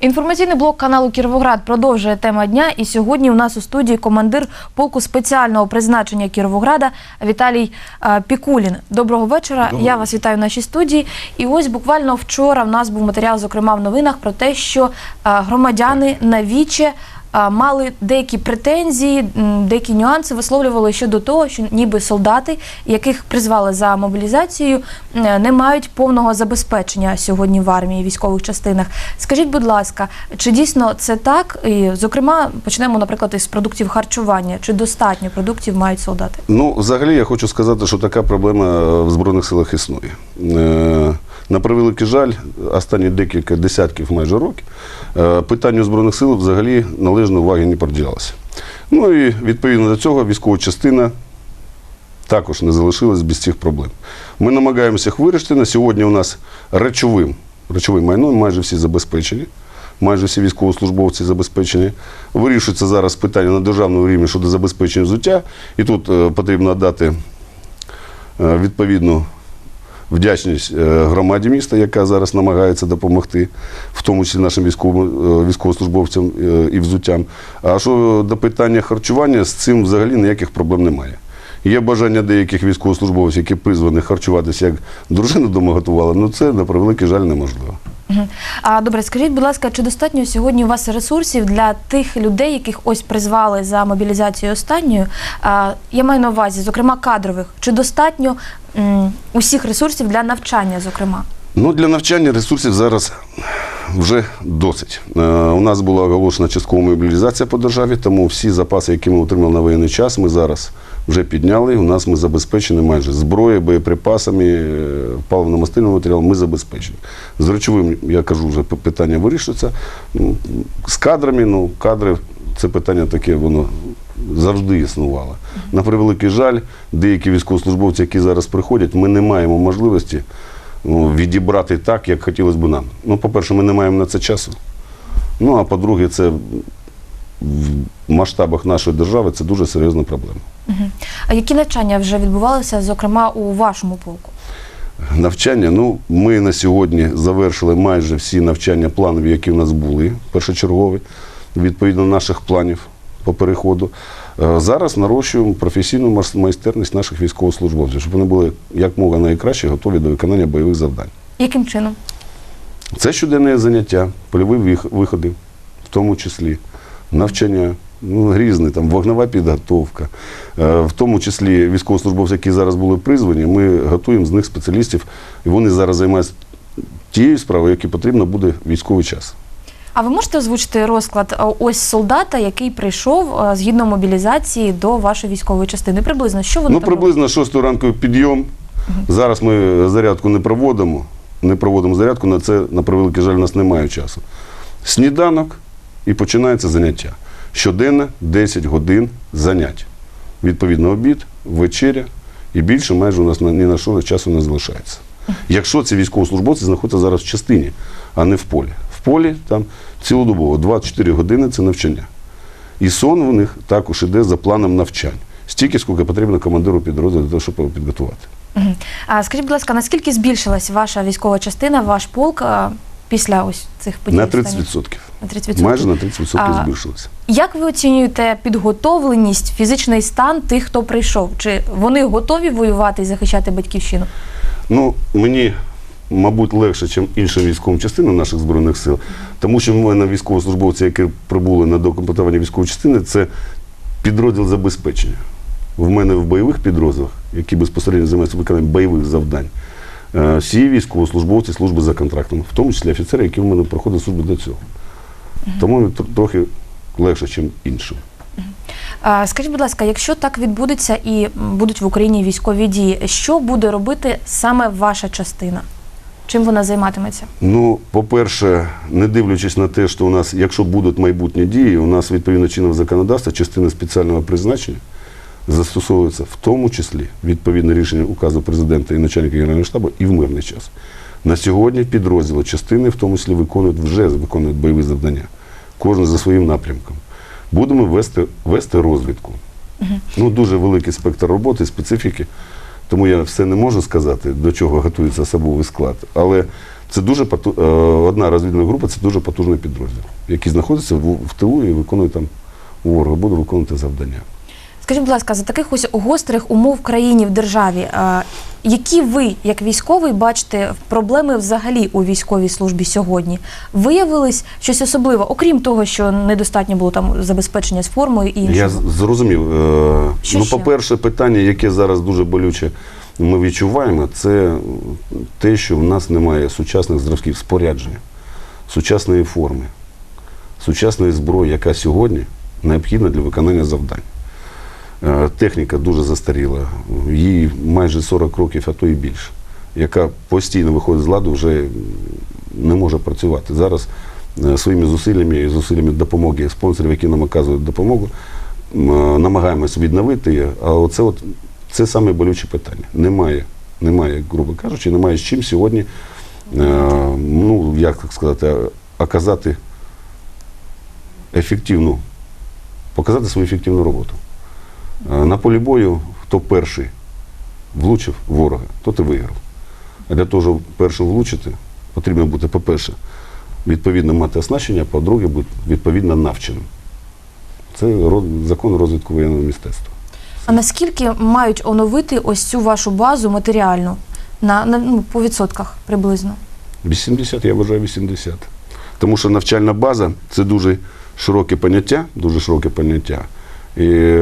Інформаційний блок каналу Кіровоград продовжує тема дня. І сьогодні у нас у студії командир полку спеціального призначення Кіровограда Віталій е, Пікулін. Доброго вечора. Я вас вітаю в нашій студії. І ось буквально вчора в нас був матеріал, зокрема в новинах, про те, що е, громадяни на віче е, мали деякі претензії, деякі нюанси висловлювали щодо того, що ніби солдати, яких призвали за мобілізацією, е, не мають повного забезпечення сьогодні в армії військових частинах. Скажіть, будь ласка, чи дійсно це так? І, зокрема, почнемо, наприклад, із продуктів харчування. Чи достатньо продуктів мають солдати? Ну, взагалі, я хочу сказати, що така проблема в Збройних силах існує. Е, На превеликий жаль, останні декілька десятків майже років е, питанню Збройних сил взагалі належної уваги не приділялося. Ну і відповідно до цього військова частина також не залишилась без цих проблем. Ми намагаємося їх вирішити. На сьогодні у нас речовим, речовим майном майже всі забезпечені. Майже всі військовослужбовці забезпечені. Вирішується зараз питання на державному рівні щодо забезпечення взуття. І тут е, потрібно дати е, відповідну вдячність е, громаді міста, яка зараз намагається допомогти, в тому числі нашим е, військовослужбовцям е, і взуттям. А що до питання харчування, з цим взагалі ніяких проблем немає. Є бажання деяких військовослужбовців, які призвані харчуватися, як дружина дома готувала, але це на превеликий жаль неможливо. А добре, скажіть, будь ласка, чи достатньо сьогодні у вас ресурсів для тих людей, яких ось призвали за мобілізацію останньою? А, я маю на увазі, зокрема, кадрових. Чи достатньо м, усіх ресурсів для навчання, зокрема? Ну, для навчання ресурсів зараз вже досить. Е, у нас була оголошена часткова мобілізація по державі, тому всі запаси, які ми отримали на воєнний час, ми зараз вже підняли. У нас ми забезпечені майже зброєю, боєприпасами, е, паливно-мастильним матеріалом. Ми забезпечені. З речовим, я кажу, вже питання вирішується. Ну, З кадрами, ну, кадри це питання таке, воно завжди існувало. На превеликий жаль, деякі військовослужбовці, які зараз приходять, ми не маємо можливості ну, відібрати так, як хотілося б нам. Ну, по-перше, ми не маємо на це часу. Ну, а по-друге, це в масштабах нашої держави це дуже серйозна проблема. А які навчання вже відбувалися, зокрема, у вашому полку? Навчання, ну, ми на сьогодні завершили майже всі навчання планові, які в нас були, першочергові, відповідно наших планів по переходу. Е, Зараз нарощуємо професійну майстерність наших військовослужбовців, щоб вони були як мога найкраще готові до виконання бойових завдань. Яким чином? Це щоденне заняття, польові вих- виходи, в тому числі навчання, ну, різне, там, вогнева підготовка. Е, В тому числі військовослужбовці, які зараз були призвані, ми готуємо з них спеціалістів, і вони зараз займаються тією справою, яку потрібно буде військовий час. А ви можете озвучити розклад ось солдата, який прийшов згідно мобілізації до вашої військової частини? Приблизно що вони Ну, там приблизно 6 ранку підйом. Зараз ми зарядку не проводимо. Не проводимо зарядку, на це, на превеликий жаль, у нас немає часу. Сніданок і починається заняття. Щоденно 10 годин занять. Відповідно, обід, вечеря і більше майже у нас на- ні на що часу не залишається. Якщо ці військовослужбовці знаходяться зараз в частині, а не в полі. В полі там цілодобово 24 години це навчання. І сон у них також іде за планом навчань. Стільки, скільки потрібно командиру підрозділу для того, щоб підготувати. А скажіть, будь ласка, наскільки збільшилась ваша військова частина, ваш полк а, після ось цих подій? На останніх? 30%. На 30%. Майже на 30% збільшилося. Як ви оцінюєте підготовленість, фізичний стан тих, хто прийшов? Чи вони готові воювати і захищати батьківщину? Ну, мені, мабуть, легше, ніж іншим військовим частинам наших Збройних сил, тому що в мене військовослужбовці, які прибули на докомплектування військової частини, це підрозділ забезпечення. В мене в бойових підрозділах, які безпосередньо займаються виконанням бойових завдань, всі військовослужбовці служби за контрактом, в тому числі офіцери, які в мене проходять службу для цього. Тому трохи легше, ніж іншим. Скажіть, будь ласка, якщо так відбудеться і будуть в Україні військові дії, що буде робити саме ваша частина? Чим вона займатиметься? Ну, по-перше, не дивлячись на те, що у нас, якщо будуть майбутні дії, у нас відповідно чинного законодавства, частина спеціального призначення застосовується в тому числі відповідне рішення указу президента і начальника генерального штабу і в мирний час. На сьогодні підрозділи частини, в тому числі, виконують вже виконують бойові завдання, кожен за своїм напрямком. Будемо вести, вести розвідку. Ну, дуже великий спектр роботи, специфіки. Тому я все не можу сказати, до чого готується особовий склад. Але це дуже поту... е, одна розвідна група це дуже потужний підрозділ, який знаходиться в, в тилу і виконує там у ворога, буде виконувати завдання. Скажіть, будь ласка, за таких ось гострих умов в країні в державі, е, які ви, як військовий, бачите проблеми взагалі у військовій службі сьогодні? Виявилось щось особливе, окрім того, що недостатньо було там забезпечення з формою і іншого? Я зрозумів. Е, Що ну, ще? по-перше, питання, яке зараз дуже болюче ми відчуваємо, це те, що в нас немає сучасних зразків спорядження, сучасної форми, сучасної зброї, яка сьогодні необхідна для виконання завдань. Е, Техніка дуже застаріла, їй майже 40 років, а то і більше, яка постійно виходить з ладу, вже не може працювати. Зараз е, своїми зусиллями і зусиллями допомоги спонсорів, які нам оказують допомогу, е, намагаємось відновити її. А оце от це саме болюче питання. Немає, немає, грубо кажучи, немає з чим сьогодні, ну як так сказати, оказати ефективну, показати свою ефективну роботу. Е, На полі бою, хто перший влучив ворога, тот і виграв. А для того, щоб першим влучити, потрібно бути, по-перше, відповідно мати оснащення, а по-друге, бути відповідно навченим. Це закон розвитку воєнного мистецтва. А наскільки мають оновити ось цю вашу базу матеріальну на, на ну, по відсотках приблизно? 80, я вважаю 80. Тому що навчальна база це дуже широке поняття, дуже широке поняття. І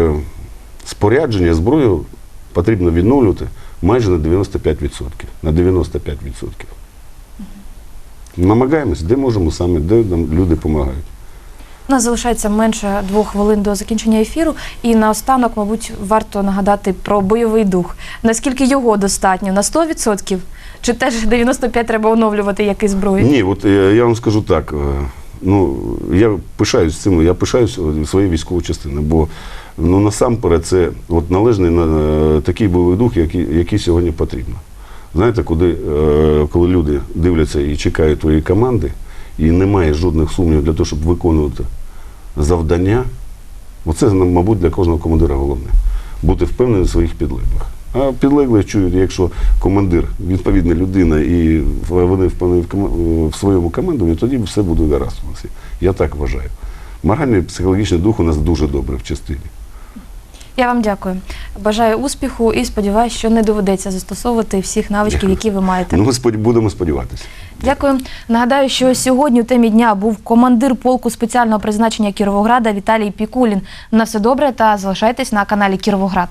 спорядження, зброю потрібно відновлювати майже на 95%. На 95%. Намагаємось, де можемо саме, де нам люди допомагають. У нас залишається менше двох хвилин до закінчення ефіру, і наостанок, мабуть, варто нагадати про бойовий дух. Наскільки його достатньо? На 100%? Чи теж 95 треба оновлювати як і зброю? Ні, от е, я вам скажу так. е, Ну, я пишаюсь цим, я пишаюсь е, своєю військовою частиною, бо ну, насамперед це от належний на, е, такий бойовий дух, який, який сьогодні потрібно. Знаєте, куди, е, коли люди дивляться і чекають твої команди, і немає жодних сумнівів для того, щоб виконувати завдання, оце, мабуть, для кожного командира головне бути впевненим в своїх підлеглих. А підлеглі чують, якщо командир відповідна людина і вони впевнені в, своєму командуванні, тоді все буде гаразд. Я так вважаю. Моральний психологічний дух у нас дуже добрий в частині. Я вам дякую. Бажаю успіху і сподіваюся, що не доведеться застосовувати всіх навичків, які ви маєте. Ну, ми сподів- будемо сподіватися. Дякую. Нагадаю, що сьогодні у темі дня був командир полку спеціального призначення Кіровограда Віталій Пікулін. На все добре та залишайтесь на каналі Кіровоград.